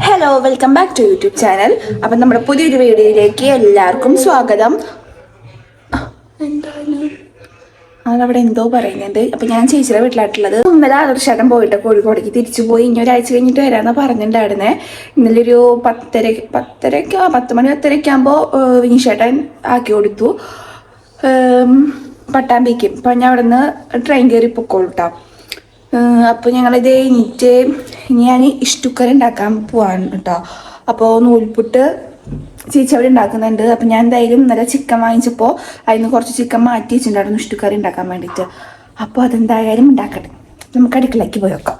Hello welcome back to YouTube channel അപ്പം നമ്മുടെ പുതിയൊരു വീഡിയോയിലേക്ക് എല്ലാവർക്കും സ്വാഗതം. അതവിടെ എന്തോ പറയുന്നുണ്ട്. അപ്പം ഞാൻ ചേച്ചിയുടെ വീട്ടിലായിട്ടുള്ളത്. ഇന്നലെ ആദർശേട്ടൻ പോയിട്ട് കോഴിക്കോടേക്ക് തിരിച്ചു പോയി. ഇനി ഒരാഴ്ച കഴിഞ്ഞിട്ട് വരാമെന്ന് പറഞ്ഞിട്ടുണ്ടായിരുന്നേ. ഇന്നലെ ഒരു പത്തര പത്തരയ്ക്ക് പത്ത് മണി പത്തരയ്ക്ക് ആകുമ്പോൾ വിനീഷേട്ടൻ ആക്കി കൊടുത്തു. പട്ടാമ്പിക്ക്. അപ്പം ഞാൻ അവിടെ നിന്ന് ട്രെയിൻ കയറി പൊക്കോളൂട്ടോ. അപ്പോൾ ഞങ്ങളിത് കഴിഞ്ഞിട്ട് ഇനി ഞാൻ ഇഷ്ടുക്കറി ഉണ്ടാക്കാൻ പോവാണ് കേട്ടോ അപ്പോൾ നൂൽപുട്ട് ചേച്ചി അവിടെ ഉണ്ടാക്കുന്നുണ്ട് അപ്പം ഞാൻ എന്തായാലും ഇന്നലെ ചിക്കൻ വാങ്ങിച്ചപ്പോൾ അതിന് കുറച്ച് ചിക്കൻ മാറ്റി വെച്ചിട്ടുണ്ടായിരുന്നു ഇഷ്ടുക്കറി ഉണ്ടാക്കാൻ വേണ്ടിട്ട് അപ്പോൾ അതെന്തായാലും ഉണ്ടാക്കട്ടെ നമുക്ക് അടുക്കളയ്ക്ക് പോയി വെക്കാം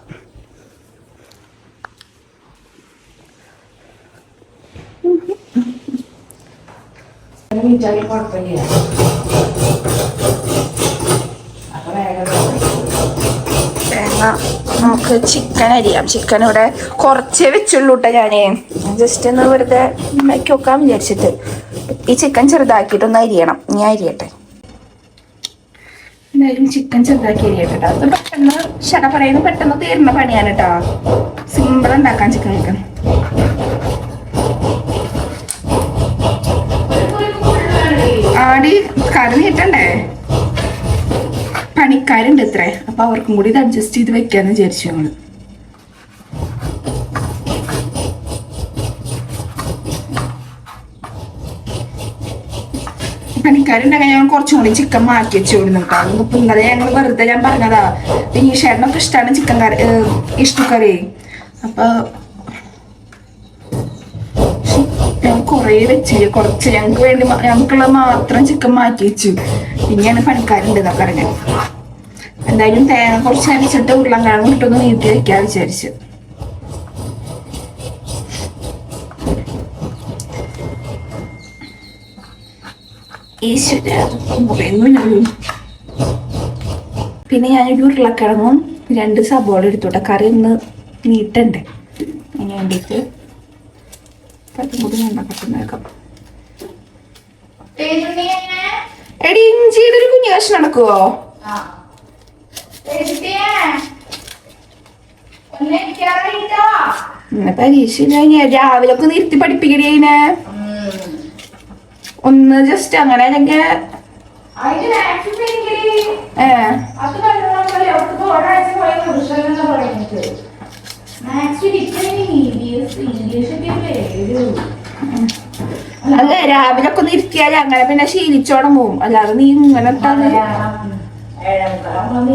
നമുക്ക് ചിക്കൻ അരിയാം. ചിക്കൻ ഇവിടെ കുറച്ചേ വെച്ചുള്ളൂ കേട്ടോ ഞാനേ. ജസ്റ്റ് ഒന്ന് വെറുതെ ഉണ്ടാക്കി വെക്കാൻ വിചാരിച്ചിട്ട്. ഈ ചിക്കൻ ചെറുതാക്കിയിട്ടൊന്ന് അരിയണം. ഞാൻ അരിയട്ടെ. എന്തായാലും ചിക്കൻ ചെറുതാക്കി അരിയട്ടെ പെട്ടെന്ന് ക്ഷണ പറയുന്നത് പെട്ടെന്ന് തീരുന്ന പണിയാണ് കേട്ടോ സിമ്പിൾ ഉണ്ടാക്കാൻ ചിക്കൻ ചിക്കൻ ആടി കറി നീട്ടണ്ടേ? പണിക്കാരുണ്ട് ഇത്രേ. അപ്പൊ അവർക്കും കൂടി ഇത് അഡ്ജസ്റ്റ് ചെയ്ത് വെക്കാന്ന് വിചാരിച്ചു ഞങ്ങൾ. പണിക്കാരുണ്ടെങ്കിൽ ഞങ്ങൾ കുറച്ചും കൂടി ചിക്കൻ മാറ്റി വെച്ചു കൊടുക്കും കേട്ടോ ഇപ്പം ഇന്നലെ ഞങ്ങൾ വെറുതെ ഞാൻ പറഞ്ഞതാ. വിനീഷേട്ടനൊക്കെ ഇഷ്ടമാണ് ചിക്കൻ കറി ഇഷ്ടക്കറി. അപ്പൊ ഞാൻ കുറേ വെച്ചില്ല? കുറച്ച് ഞങ്ങൾക്ക് വേണ്ടി മാ- മാത്രം ചിക്കൻ മാറ്റി വെച്ചു. പിന്നെയാണ് പണിക്കാരുണ്ട് എന്നൊക്കെ അറിഞ്ഞത് എന്തായാലും തേങ്ങ കുറച്ച് അരിച്ചിട്ട് ഉരുളൻകിഴങ്ങ് ഇട്ടൊന്ന് നീട്ടി വെക്കാൻ വിചാരിച്ചു. പിന്നെ ഞാനൊരു ഉരുളക്കിഴങ്ങും രണ്ട് സബോള എടുത്തോട്ടെ. കറി ഒന്ന് നീട്ടണ്ടേ? അതിന് വേണ്ടിയിട്ട് അതും കൂടി പെട്ടെന്നേക്കാം എടി ഇഞ്ചിയുടെ ഒരു കുഞ്ഞു കഷ്ണം നടക്കുവോ? ഇന്ന് പരീക്ഷ കഴിഞ്ഞ ഒക്കെ നിർത്തി പഠിപ്പിക്കണേനെ ഒന്ന് ജസ്റ്റ് അങ്ങനെ അല്ലെങ്കിൽ അല്ല രാവിലെ ഒക്കെ ഒന്ന് ഇരുത്തിയാൽ അങ്ങനെ പിന്നെ ശീലിച്ചോണം പോവും. അല്ലാതെ നീ ഇങ്ങനെ ഇട്ടാന്ന്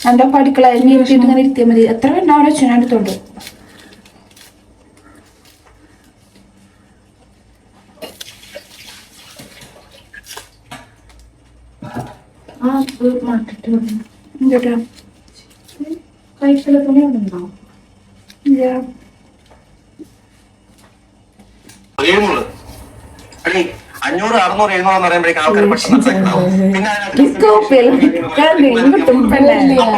എന്റെ പഠിക്കള ഇരുത്തിയിട്ട് ഇങ്ങനെ ഇരുത്തിയാൽ മതി എത്ര വേണ്ടാവും അച്ഛൻ അടുത്തോണ്ട് എന്തോട്ടാ ഇല്ല എഴുന്നൂറ് അടി അഞ്ഞൂറ് അറുന്നൂറ് എഴുന്നൂറ് എന്ന് പറയുമ്പോഴേക്കും ആൾക്കാർ പെട്ടെന്ന് മനസ്സിലാക്കുന്നുണ്ടാവും. പിന്നെ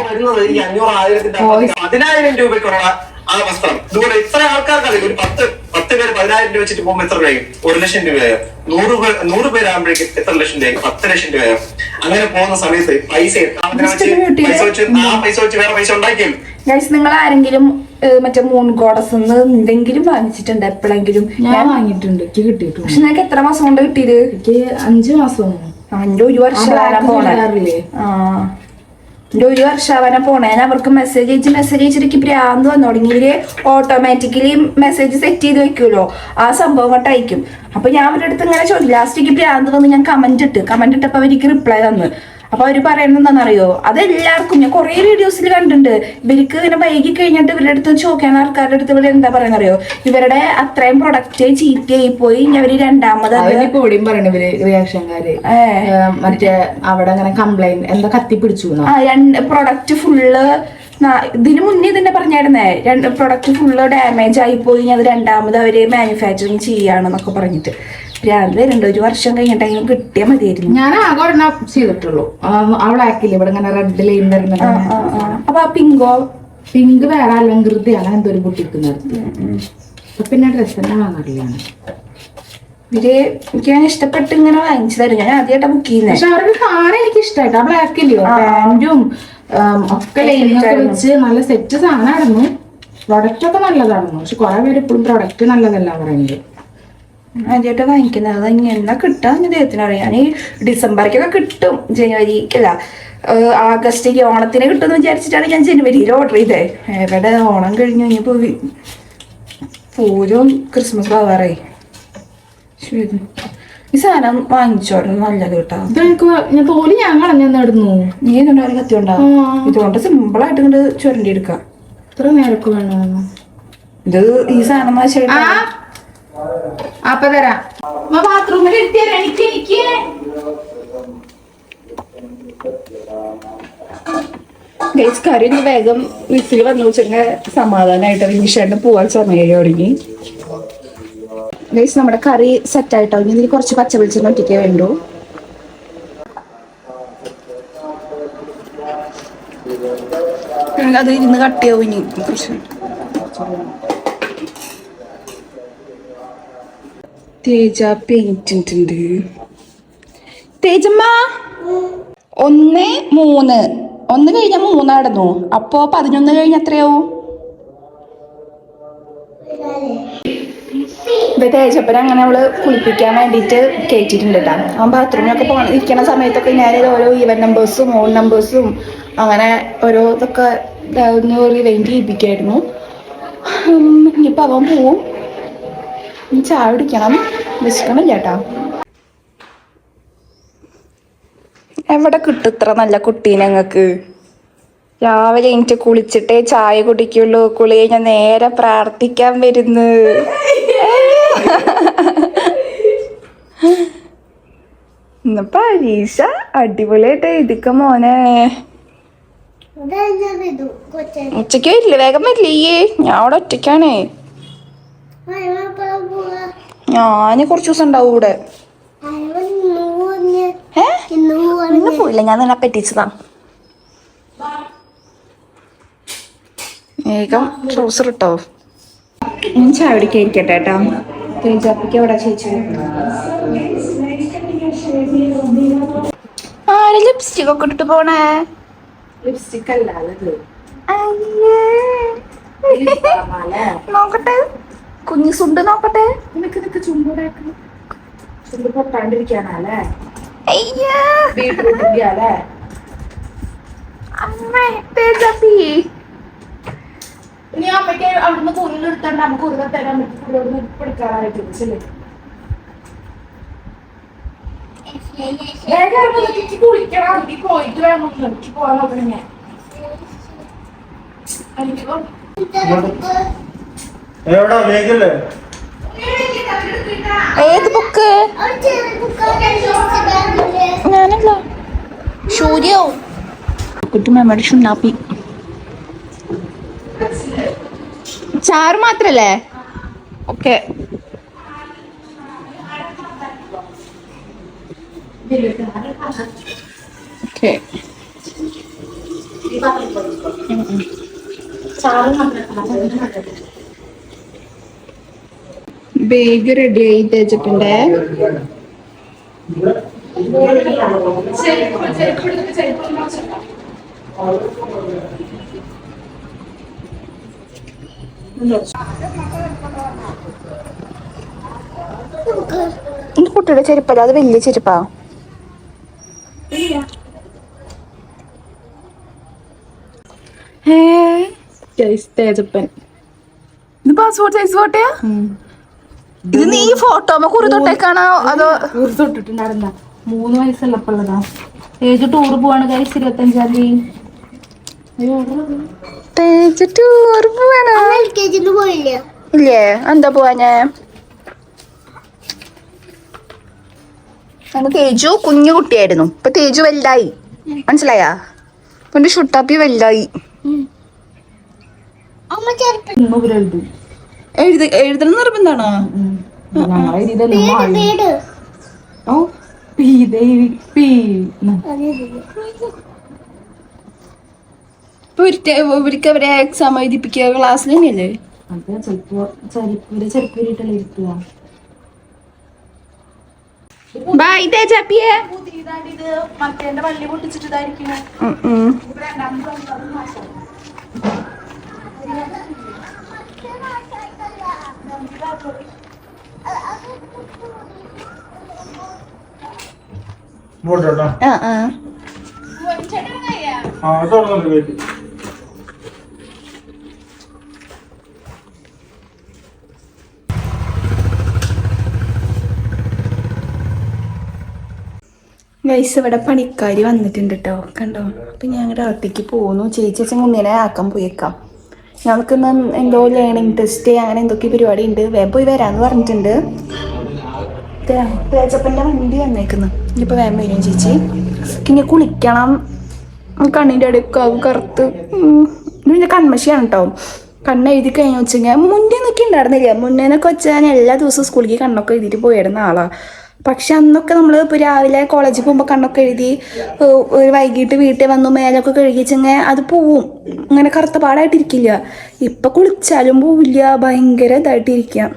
വരുന്നത് ഈ അഞ്ഞൂറ് ആയിരത്തിന്റെ അപ്പുറത്ത് പതിനായിരം രൂപയ്ക്കുള്ള ആ വസ്ത്രം. ഇതുപോലെ ഇത്ര ആൾക്കാർക്ക് അറിയാം ഒരു പത്ത് പത്ത് പേര് പതിനായിരം രൂപ വെച്ചിട്ട് പോകുമ്പോൾ എത്ര രൂപയായി? ഒരു ലക്ഷം രൂപയായോ? നൂറ് പേർ നൂറ് പേരാകുമ്പോഴേക്കും എത്ര ലക്ഷം രൂപയായി? പത്ത് ലക്ഷം രൂപയായോ? അങ്ങനെ പോകുന്ന സമയത്ത് പൈസ പൈസ വെച്ച് ആ പൈസ വെച്ച് വേറെ പൈസ ഉണ്ടാക്കിയും നിങ്ങൾ ആരെങ്കിലും മറ്റേ മൂൺ ഗോഡസ് എന്തെങ്കിലും വാങ്ങിച്ചിട്ടുണ്ട് എപ്പോഴെങ്കിലും ഞാൻ വാങ്ങിയിട്ടുണ്ട്. എനിക്ക് കിട്ടിയിട്ടുണ്ട്. പക്ഷെ നിനക്ക് എത്ര മാസം കൊണ്ട് കിട്ടിയത്? എനിക്ക് അഞ്ചു മാസം അഞ്ചു ഒരു വർഷം പോണേ. ആ. എന്റെ ഒരു വർഷമാവാനാ പോണേ. ഞാൻ അവർക്ക് മെസ്സേജ് അയച്ച് മെസ്സേജ് അയച്ചിട്ട് ഭ്രാന്ത് വന്നു. തുടങ്ങി ഇവർ ഓട്ടോമാറ്റിക്കലി മെസ്സേജ് സെറ്റ് ചെയ്ത് വെക്കുമല്ലോ ആ സംഭവം കൊണ്ട് അയക്കും. അപ്പൊ ഞാൻ അവരുടെ അടുത്ത് ഇങ്ങനെ ചോദിച്ചു ലാസ്റ്റിക്ക് ഭ്രാന്ത് വന്ന് ഞാൻ കമന്റ് ഇട്ട്. കമന്റ് ഇട്ടപ്പോ അവർക്ക് റിപ്ലൈ തന്നു. അപ്പൊ അവർ പറയുന്നത് എന്താണെന്നറിയോ? അത് എല്ലാവർക്കും ഞാൻ കുറെ വീഡിയോസിൽ കണ്ടിട്ടുണ്ട്. ഇവർക്ക് ഇങ്ങനെ വൈകി കഴിഞ്ഞിട്ട് ഇവരുടെ അടുത്ത് ചോദിക്കാൻ ആൾക്കാരുടെ അടുത്ത് ഇവിടെ എന്താ പറയുന്ന അറിയോ ഇവരുടെ അത്രയും പ്രൊഡക്റ്റ് ചീറ്റ് ആയി പോയി ഞാൻ അവർ രണ്ടാമത് ഇവിടെയും പറയണ ഇവർ റിയാക്ഷൻകാര് മറ്റേ അവിടെ അങ്ങനെ കംപ്ലൈന്റ് എന്താ കത്തി പിടിച്ചു പ്രൊഡക്റ്റ് ഫുള്ള് ഇതിനു മുന്നേ തന്നെ പറഞ്ഞായിരുന്നേ. രണ്ട് പ്രൊഡക്റ്റ് ഫുള്ള് ഡാമേജ് ആയി പോയി അത് രണ്ടാമത് അവർ മാനുഫാക്ചറിങ് ചെയ്യാണെന്നൊക്കെ പറഞ്ഞിട്ട്. ഭ്രാന്ത് വരുന്നുണ്ട് ഒരു വർഷം കഴിഞ്ഞിട്ടെങ്കിലും കിട്ടിയാൽ മതിയായിരുന്നു. ഞാൻ ആകെ ഒരെണ്ണം ചെയ്തിട്ടുള്ളൂ. അവിടെ ആക്കില്ല ഇവിടെ ഇങ്ങനെ റെഡ് ലൈൻ വരുന്ന വരുന്നത്. അപ്പൊ ആ പിങ്കോ? പിങ്ക് വേറെ അലങ്കൃതി അങ്ങനെ എന്തോ ഒരു കുട്ടിക്ക് നിർത്തി പിന്നെ ഡ്രസ്സ് തന്നെ വാങ്ങാറില്ലാണ്. ഇവർ എനിക്ക് ഞാൻ ഇഷ്ടപ്പെട്ട് ഇങ്ങനെ വാങ്ങിച്ചു തരും. ഞാൻ ആദ്യമായിട്ടാ ബുക്ക് ചെയ്യുന്നത് പക്ഷെ അവരുടെ സാധനം എനിക്ക് ഇഷ്ടമായിട്ട്. ആ ബ്ലാക്ക് പാന്റും ഒക്കെ ലൈനിങ് ഒക്കെ വെച്ച് നല്ല സെറ്റ് സാധനമായിരുന്നു. പ്രൊഡക്റ്റ് ഒക്കെ നല്ലതായിരുന്നു. പക്ഷെ കുറെ പേര് ഇപ്പോഴും പ്രൊഡക്റ്റ് നല്ലതല്ല പറയുന്നത്. ആദ്യമായിട്ട് വാങ്ങിക്കുന്നത് അത് എങ്ങനെ കിട്ടാന്ന് ദൈവത്തിന് അറിയാം ഈ ഡിസംബറിക്കൊക്കെ കിട്ടും ജനുവരി അല്ല ഏഹ് ആഗസ്റ്റിക്ക് ഓണത്തിന് കിട്ടുമെന്ന് വിചാരിച്ചിട്ടാണ് ഞാൻ ജനുവരിയിൽ ഓർഡർ ചെയ്തേ. എവിടെ ഓണം കഴിഞ്ഞു ഇനിയിപ്പോ പൂരും ക്രിസ്മസ് ആവാറായി. ശരി. ഈ സാധനം വാങ്ങിച്ചോട്ടെ നല്ലത് കേട്ടോ. തോലി ഞാൻ കളഞ്ഞെന്നിടുന്നു നീ ഒരു കത്തി ഉണ്ടാവും ഇതുകൊണ്ട് സിമ്പിൾ ആയിട്ട് ഇങ്ങോട്ട് ചുരണ്ടി എടുക്കാം. ഇത്ര നേരക്ക് വേണമെന്ന് ഇത് ഈ സാധനം അപ്പൊ തരാം. ബാത്റൂമിൽ ഇരുത്തിയാലോ എനിക്ക് എനിക്ക് ഗൈസ് കറി ഒന്ന് വേഗം വിസിൽ വന്നു. വെച്ചിട്ട് സമാധാനമായിട്ട് വിനിഷേട്ടന് പോവാൻ സമയം തുടങ്ങി. ഗൈസ് നമ്മുടെ കറി സെറ്റ് ആയിട്ടോ? ഇനി ഇതിൽ കുറച്ച് പച്ചവെളിച്ചെണ്ണ ഒറ്റയ്ക്ക് വേണ്ടു. അത് ഇരുന്ന് കട്ടിയാവും ഇനി. കുറച്ച് തേജ പെയിന്റ് തേജമ്മ? ഒന്ന് മൂന്ന്. ഒന്ന് കഴിഞ്ഞാൽ മൂന്നാടുന്നു. അപ്പോ പതിനൊന്ന് കഴിഞ്ഞ എത്രയാവും? ഇപ്പൊ തേജപ്പനെ അങ്ങനെ അവൾ കുളിപ്പിക്കാൻ വേണ്ടിയിട്ട് കയറ്റിയിട്ടുണ്ട് കേട്ടോ അവൻ ബാത്റൂമിലൊക്കെ പോകണം ഇരിക്കണ സമയത്തൊക്കെ ഞാൻ ഓരോ ഈവൻ നമ്പേഴ്സും ഓൺ നമ്പേഴ്സും അങ്ങനെ ഓരോ ഇതൊക്കെ ഇതാ ഒന്ന് റിവൈൻഡ് ചെയ്യിപ്പിക്കായിരുന്നു ഇനിയിപ്പോ അവൻ പോവും. ഇനി ചായ കുടിക്കണം. വിശക്കണില്ല കേട്ടോ എവിടെ കിട്ടും ഇത്ര നല്ല കുട്ടീനെ ഞങ്ങൾക്ക്? രാവിലെ എനിക്ക് കുളിച്ചിട്ടേ ചായ കുടിക്കുള്ളൂ. കുളി ഞാൻ നേരെ പ്രാർത്ഥിക്കാൻ വരുന്നു. പരീക്ഷ അടിപൊളിയായിട്ട് എഴുതിക്ക മോനെ. ഉച്ചയ്ക്ക് വരില്ല വേഗം വരില്ലേ? ഞാൻ അവിടെ ഒറ്റയ്ക്കാണേ. ഞാൻ കുറച്ച് ദിവസം ഉണ്ടാവും ഇവിടെ ഏ? ഇന്ന് പോയില്ല ഞാൻ നിന്നെ പറ്റിച്ചതാ വേഗം ട്രൗസർ ഇട്ടോ. ഞാൻ ചായ കുടിക്കാൻ ഇരിക്കട്ടെ കേട്ടോ തേജാപ്പിക്ക് എവിടെ ചേച്ചി? ആര് ലിപ്സ്റ്റിക് ഒക്കെ ഇട്ടിട്ട് പോണേ. ലിപ്സ്റ്റിക് അല്ലാതെ അയ്യേ. നോക്കട്ടെ. കുഞ്ഞു സുണ്ട് നോക്കട്ടെ? നിനക്ക് നിനക്ക് ചുണ്ടൂടാക്കണം ചുണ്ട് പൊട്ടാണ്ടിരിക്കാനല്ലേ അയ്യാ. ബീട്രൂട്ട് അല്ലേ അമ്മേ തേജാപ്പി ഇനി അമ്മയ്ക്ക് അവിടുന്ന് എടുത്തോണ്ട് നമുക്ക് ഒരു തരാൻ പറ്റും. കൂടുതൽ എടുക്കാനായിട്ട് ശരി വേഗം ഇറങ്ങ്, എനിക്ക് കുളിക്കണം. എനിക്ക് പോയിട്ട് വേണം എനിക്ക് പോകാൻ നോക്കണം ഞാൻ. എവിടാ വേഗല്ലേ ഏത് ബുക്ക് ഞാനല്ല. സൂര്യോ? കുട്ടുമ്മയുടെ ചുണ്ണാപ്പി ചാറ് മാത്രല്ലേ? ഓക്കെ. ഓക്കെ. ബേഗ് റെഡി ആയി. ഈ കുട്ടിയുടെ ചെരുപ്പല്ല? അത് വലിയ ചെരുപ്പാ? തേജപ്പൻ. ഇത് പാസ്പോർട്ട് സൈസ് ഫോട്ടോയാ ഇത് നീ ഫോട്ടോമ കുറി തൊട്ടേക്കാണോ? അതോ ടൂർ തൊട്ടിട്ടുണ്ടായിരുന്ന മൂന്ന് വയസ്സുള്ളപ്പോഴതാ. ഏജ് ടൂർ പോവാണ് കഴിച്ച് ഇരുപത്തഞ്ചാം തീയതി. തേച്ച് ടൂർ പോവാണോ? ഇല്ലേ? എന്താ പോവാഞ്ഞേ? അന്ന് തേജു കുഞ്ഞു കുട്ടിയായിരുന്നു. ഇപ്പൊ തേജു വലുതായി. മനസ്സിലായാ? ഇപ്പൊ എന്റെ ഷുട്ടാപ്പി വലുതായി. എഴുതി. എഴുതണം നിർബന്ധാണോ ഞങ്ങളെ ഇതൊന്നും മാറി ഓ പി ദേവി പി ഇവർക്ക് അവരെ എക്സാം എഴുതിപ്പിക്കുക ക്ലാസ്സിൽ തന്നെയല്ലേ? അത് ചെരുപ്പ് ഇരിട്ടുള്ള ഇരിക്കുക. ബൈ ആ ആ. ഗൈസ് ഇവിടെ പണിക്കാരി വന്നിട്ടുണ്ട് കേട്ടോ കണ്ടോ? അപ്പൊ ഞാൻ അങ്ങോട്ട് അകത്തേക്ക് പോകുന്നു. ചേച്ചി അച്ഛൻ കുഞ്ഞിനെ ആക്കാൻ പോയേക്കാം. ഞങ്ങൾക്ക് ഇന്ന് എന്തോ ലേണിംഗ് ടെസ്റ്റ് അങ്ങനെ എന്തൊക്കെ പരിപാടി ഉണ്ട് വേഗം പോയി വരാന്ന് പറഞ്ഞിട്ടുണ്ട്. തേജപ്പന്റെ വണ്ടി വന്നേക്കുന്നു. ഇനിയിപ്പോൾ വേഗം വരും ചേച്ചി. ഇനി കുളിക്കണം. കണ്ണിന്റെ അടുക്കാവും കറുത്ത്. പിന്നെ കൺമശിയാണ് കേട്ടോ കണ്ണ് എഴുതി കഴിഞ്ഞു വെച്ചാൽ മുന്നേ നിൽക്കി ഉണ്ടായിരുന്നില്ല മുന്നേന്നൊക്കെ വെച്ചാൽ ഞാൻ എല്ലാ ദിവസവും സ്കൂളിലേക്ക് കണ്ണൊക്കെ എഴുതിയിട്ട് പോയിരുന്ന ആളാ. പക്ഷെ അന്നൊക്കെ നമ്മൾ ഇപ്പോൾ രാവിലെ കോളേജിൽ പോകുമ്പോൾ കണ്ണൊക്കെ എഴുതി ഒരു വൈകിട്ട് വീട്ടിൽ വന്നു മേലൊക്കെ കഴുകിച്ചെങ്കിൽ അത് പോവും. അങ്ങനെ കറുത്ത പാടായിട്ടിരിക്കില്ല. ഇപ്പം കുളിച്ചാലും പോവില്ല ഭയങ്കര ഇതായിട്ടിരിക്കുക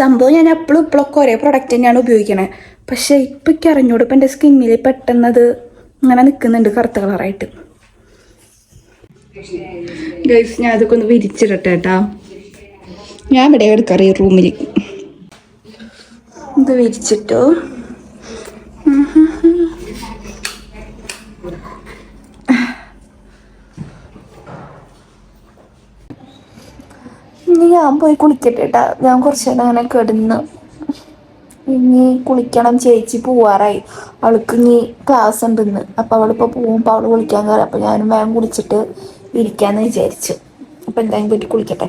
സംഭവം ഞാൻ എപ്പോഴും ഇപ്പോഴൊക്കെ ഒരേ പ്രൊഡക്റ്റ് തന്നെയാണ് ഉപയോഗിക്കണേ. പക്ഷേ ഇപ്പം എനിക്ക് അറിഞ്ഞൂടെ ഇപ്പം എന്റെ സ്കിന്നിൽ പെട്ടെന്നത് ഇങ്ങനെ നിൽക്കുന്നുണ്ട് കറുത്ത കളറായിട്ട് ഗൈസ് ഞാൻ അതൊക്കെ ഒന്ന് വിരിച്ചിടട്ടെ കേട്ടോ ഞാൻ ഇവിടെ എടുക്കാറ് ഈ റൂമിൽ ഇത് വിരിച്ചിട്ടു? ഇനി ഞാൻ പോയി കുളിക്കട്ടെ കേട്ടാ ഞാൻ കുറച്ച് നേരം അങ്ങനെ കിടന്ന് ഇനി കുളിക്കണം ചേച്ചി പോവാറായി. അവൾക്ക് ഇനി ക്ലാസ് ഉണ്ടെന്ന്. അപ്പം അവളിപ്പോൾ പോകുമ്പോൾ അവൾ കുളിക്കാൻ കയറി അപ്പം ഞാനും വേഗം കുളിച്ചിട്ട് ഇരിക്കാന്ന് വിചാരിച്ചു. അപ്പം എന്തായാലും പറ്റി കുളിക്കട്ടെ.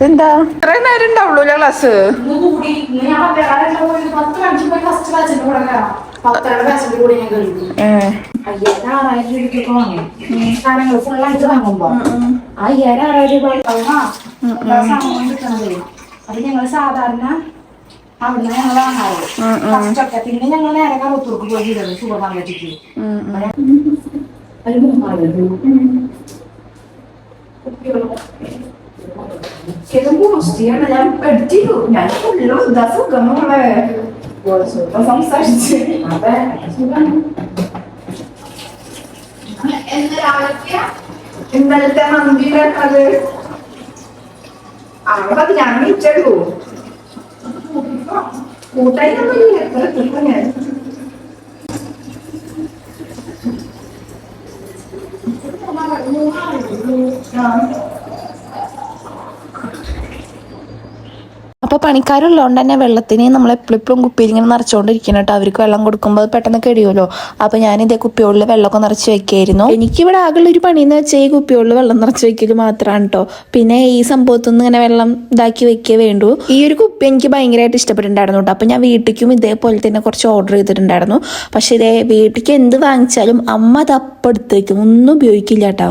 രൂപ ഇത്ര നേരം ഉണ്ടാവുള്ളൂ ക്ലാസ് അത് ഞങ്ങൾ സാധാരണ അവിടുന്ന് ഞങ്ങൾ വാങ്ങാറ്. ഫസ്റ്റ് ഒക്കെ. പിന്നെ ഞങ്ങൾ നേരെ കറുത്തൂർക്ക് പോയി സൂപ്പർ മാർക്കറ്റിക്ക് ഒരു മൂന്നായിരം രൂപ ഞാൻ എടുത്തിട്ടു ഞാൻ ഫുള്ള് ഇതാ സുഖം നമ്മളെ സംസാരിച്ച്. അതെ സുഖമാണ്. ഇന്നലത്തെ മന്തിയുടെ അത് അവിടെ ഞാൻ വിളിച്ചെടു കൂട്ടായിട്ടൊന്നുമില്ല എത്ര കിട്ടും ഞാൻ. അപ്പോൾ പണിക്കാരുള്ളതുകൊണ്ട് തന്നെ വെള്ളത്തിന് നമ്മൾ എപ്പോഴും എപ്പോഴും കുപ്പിയിൽ ഇങ്ങനെ നിറച്ചുകൊണ്ടിരിക്കണം കേട്ടോ. അവർക്ക് വെള്ളം കൊടുക്കുമ്പോൾ അത് പെട്ടെന്ന് കഴിയുമല്ലോ അപ്പോൾ ഞാൻ ഇതേ കുപ്പികളിൽ വെള്ളമൊക്കെ നിറച്ച് വെക്കായിരുന്നു. എനിക്കിവിടെ ആകെയുള്ള ഒരു പണി എന്ന് വെച്ചാൽ ഈ കുപ്പികളിൽ വെള്ളം നിറച്ച് വെക്കൽ മാത്രമാണ് കേട്ടോ പിന്നെ ഈ സംഭവത്തിൽ നിന്ന് ഇങ്ങനെ വെള്ളം ഇതാക്കി വെക്കേ വേണ്ടു. ഈ ഒരു കുപ്പി എനിക്ക് ഭയങ്കരമായിട്ട് ഇഷ്ടപ്പെട്ടിണ്ടായിരുന്നു കേട്ടോ അപ്പോൾ ഞാൻ വീട്ടിലേക്കും ഇതേപോലെ തന്നെ കുറച്ച് ഓർഡർ ചെയ്തിട്ടുണ്ടായിരുന്നു. പക്ഷേ ഇതേ വീട്ടിലേക്ക് എന്ത് വാങ്ങിച്ചാലും അമ്മ അത് ഒന്നും ഉപയോഗിക്കില്ല കേട്ടോ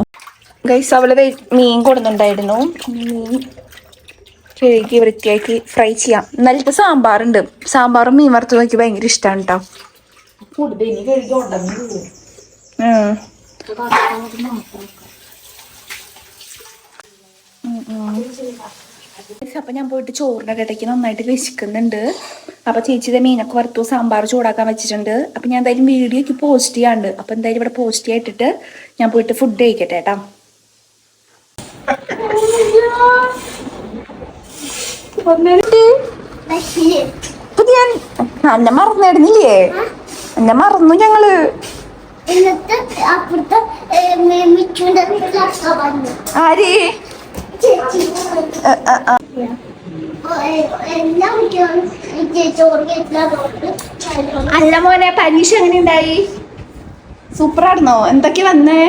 ഗൈസ് അവൾ മീൻ കൊടുക്കുന്നുണ്ടായിരുന്നു മീൻ കഴുകി വൃത്തിയാക്കി ഫ്രൈ ചെയ്യാം. നല്ല സാമ്പാറുണ്ട്. സാമ്പാറും മീൻ വറുത്തതും എനിക്ക് ഭയങ്കര ഇഷ്ടമാണ് കേട്ടോ അപ്പം ഞാൻ പോയിട്ട് ചോറിന്റെ ഇടയ്ക്ക് നന്നായിട്ട് വിശക്കുന്നുണ്ട്. അപ്പൊ ചേച്ചിയുടെ മീനൊക്കെ വറുത്തു സാമ്പാർ ചൂടാക്കാൻ വെച്ചിട്ടുണ്ട്. അപ്പൊ ഞാൻ എന്തായാലും വീഡിയോക്ക് പോസ്റ്റ് ചെയ്യാണ്ട് അപ്പൊ എന്തായാലും ഇവിടെ പോസ്റ്റ് ചെയ്യായിട്ടിട്ട് ഞാൻ പോയിട്ട് ഫുഡ് കഴിക്കട്ടെ കേട്ടാ ഇപ്പൊ ഞാൻ എന്നെ മറന്നിടുന്നില്ലേ? എന്നെ മറന്നു ഞങ്ങൾ. ആര്? അല്ല മോനെ പരീക്ഷ എങ്ങനെ ഉണ്ടായി സൂപ്പറായിരുന്നോ? എന്തൊക്കെ വന്നേ?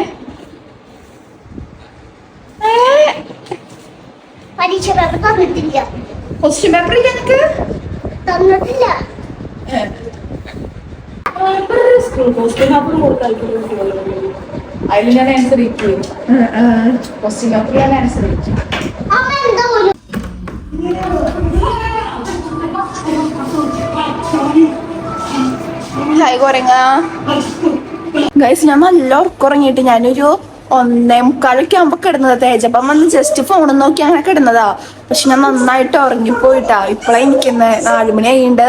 പരീക്ഷ തന്നിട്ടില്ല. ക്വസ്റ്റ്യൻ പേപ്പർ ഇല്ല നിനക്ക് തന്നിട്ടില്ല അതിൽ ഞാൻ ആൻസർ ഇരിക്കും ക്വസ്റ്റ്യൻ പേപ്പർ ഞാൻ ആൻസർ കുറങ്ങ ഗൈസ് ഞാൻ നല്ല ഉറക്കുറങ്ങിയിട്ട് ഞാനൊരു ഒന്നേ മുക്കാലൊക്കെ ആകുമ്പോ കിടന്നത് തേജപ്പം വന്ന് ജസ്റ്റ് ഫോൺ നോക്കി അങ്ങനെ കിടന്നതാ. പക്ഷെ ഞാൻ നന്നായിട്ട് ഉറങ്ങിപ്പോയിട്ടാ. ഇപ്പളെ എനിക്കിന്ന് നാലുമണി ആയിണ്ട്.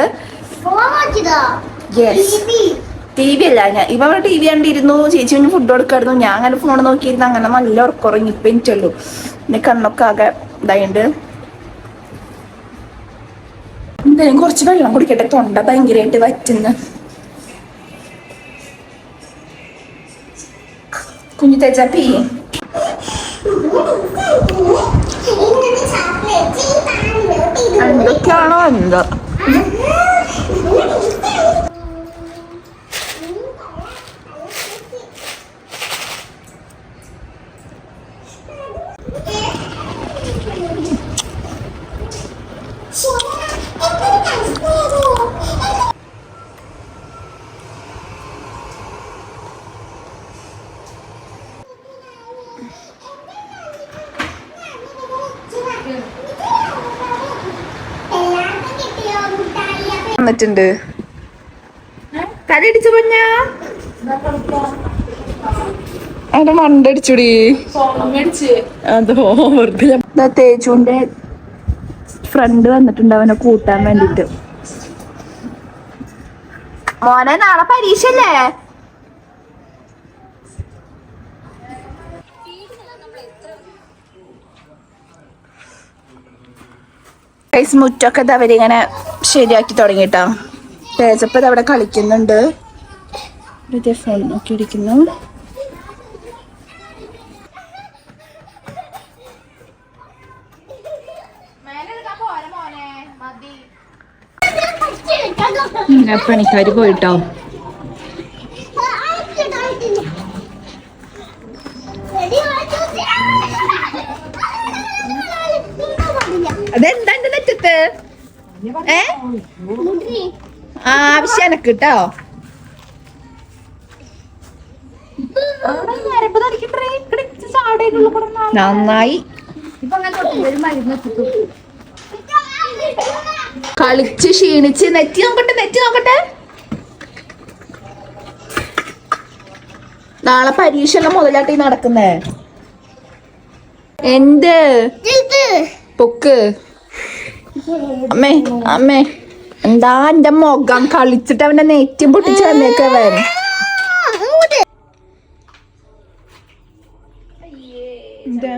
ടി വി അല്ല. ഞാൻ അവിടെ ടി വി കണ്ടിരുന്നു. ചേച്ചി പിന്നെ ഫുഡ് കൊടുക്കായിരുന്നു. ഞാൻ അങ്ങനെ ഫോൺ നോക്കിയിരുന്നു അങ്ങനെ നല്ല ഉറക്കുറങ്ങി ഇപ്പൊ എനിക്കുള്ളൂ. പിന്നെ കണ്ണൊക്കെ ആകെ ഇതായിണ്ട്. എന്തായാലും കുറച്ച് വെള്ളം കുടിക്കട്ടെ. തൊണ്ട ഭയങ്കരമായിട്ട് വറ്റുന്നു. കുഞ്ഞു തേച്ചാപ്പി എന്തൊക്കെയാണോ എന്തോ വന്നിട്ടുണ്ട്. കരടിച്ചു പഞ്ഞ അവിടെ മണ്ടടിച്ചുടി. അതോ വെറുതെ തേജുന്റെ ഫ്രണ്ട് വന്നിട്ടുണ്ട് അവനെ കൂട്ടാൻ വേണ്ടിട്ട് മോനെ നാളെ പരീക്ഷ അല്ലേ മുറ്റൊക്കെ അവരിങ്ങനെ ശരിയാക്കി തുടങ്ങിട്ടാ. തേജപ്പത് അവിടെ കളിക്കുന്നുണ്ട്. ഫോൺ നോക്കി ഇരിക്കുന്നു. പണിക്കാര് പോയിട്ടോ. അതെന്താ ഏ? ആവശ്യം എനക്ക് കേട്ടോ? നന്നായി. കളിച്ച് ക്ഷീണിച്ച് നെറ്റി നോക്കട്ടെ നെറ്റി നോക്കട്ടെ. നാളെ പരീക്ഷ എല്ലാം മുതലാട്ടി നടക്കുന്നേ? എന്ത്? പൊക്ക്. അമ്മേ അമ്മേ എന്താ എന്റെ മുഖം കളിച്ചിട്ട് അവന്റെ നെറ്റും പൊട്ടിച്ച് വന്നേക്കവൻ എന്താ?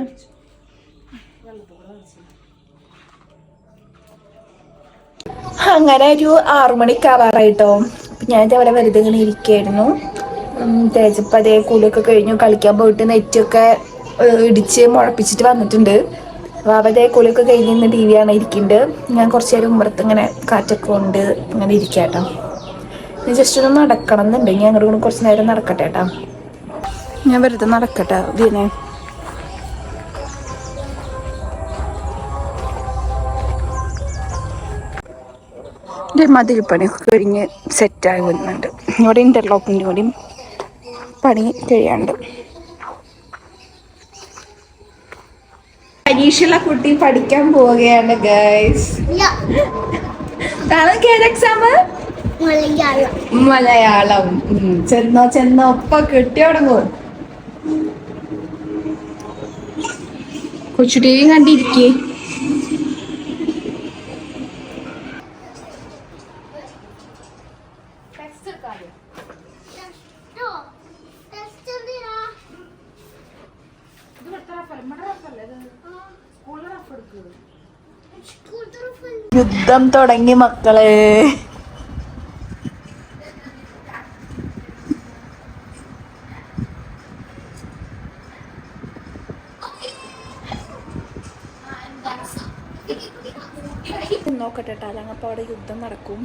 അങ്ങനെ ഒരു ആറുമണിക്കാവാറായിട്ടോ ഞാൻ ഇതേപോലെ വെറുതെ ഇങ്ങനെ ഇരിക്കായിരുന്നു. തേജപ്പതേ കൂടൊക്കെ കഴിഞ്ഞു കളിക്കാൻ പോയിട്ട് നെറ്റൊക്കെ ഇടിച്ച് മുളപ്പിച്ചിട്ട് വന്നിട്ടുണ്ട്. അവതേ കൂലൊക്കെ കഴിഞ്ഞ് ഇന്ന് ടി വിയാണ് ഞാൻ കുറച്ച് നേരം ഉമ്മറത്ത് ഇങ്ങനെ കാറ്റൊക്കെ കൊണ്ട് ഇങ്ങനെ ഇരിക്കാട്ടോ ഞാൻ ജസ്റ്റ് ഒന്ന് നടക്കണം എന്നുണ്ട്. ഞാൻ അങ്ങോട്ട് കൂടെ കുറച്ച് നേരം നടക്കട്ടെ കേട്ടോ ഞാൻ വെറുതെ നടക്കട്ടെ ഇതിനെ മതിൽ പണി കഴിഞ്ഞ് സെറ്റായി വരുന്നുണ്ട് ഇവിടെ ഇന്റർലോക്കിന്റെ കൂടിയും പണി കഴിയാണ്ട്. പരീക്ഷയുള്ള കുട്ടി പഠിക്കാൻ പോവുകയാണ് ഗൈസ് നാളെ ഏത് എക്സാം മലയാളം. ചെന്നോ ചെന്നോ ഒപ്പ കിട്ടി തുടങ്ങും. വി കണ്ടിരിക്കേ. യുദ്ധം തുടങ്ങി മക്കളെ. നോക്കട്ടെ അപ്പോൾ അവിടെ യുദ്ധം നടക്കും.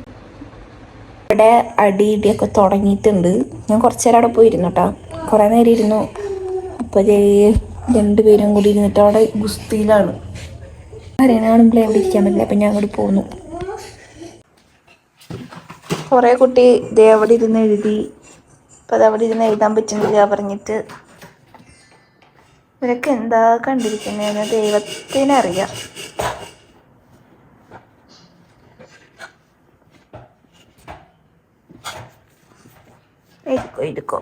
ഇവിടെ അടി ഇടിയൊക്കെ തുടങ്ങിയിട്ടുണ്ട്. ഞാൻ കുറച്ച് നേരം അവിടെ പോയിരുന്നു കേട്ടോ കുറേ നേരം ഇരുന്നു. അപ്പോൾ രണ്ടുപേരും കൂടി ഇരുന്നിട്ട് അവിടെ ഗുസ്തിയിലാണ്. അറിയാനാണെങ്കിലും എവിടെ ഇരിക്കാൻ പറ്റില്ല. അപ്പം ഞാൻ അങ്ങോട്ട് പോന്നു. കുറേ കുട്ടി ദേ അവിടെ ഇരുന്ന് എഴുതി. അപ്പം അത് അവിടെ ഇരുന്ന് എഴുതാൻ പറ്റുന്നില്ല പറഞ്ഞിട്ട്. ഇവരൊക്കെ എന്താ കണ്ടിരിക്കുന്നതെന്ന് ദൈവത്തിനറിയാം എടുക്കോ എടുക്കോ.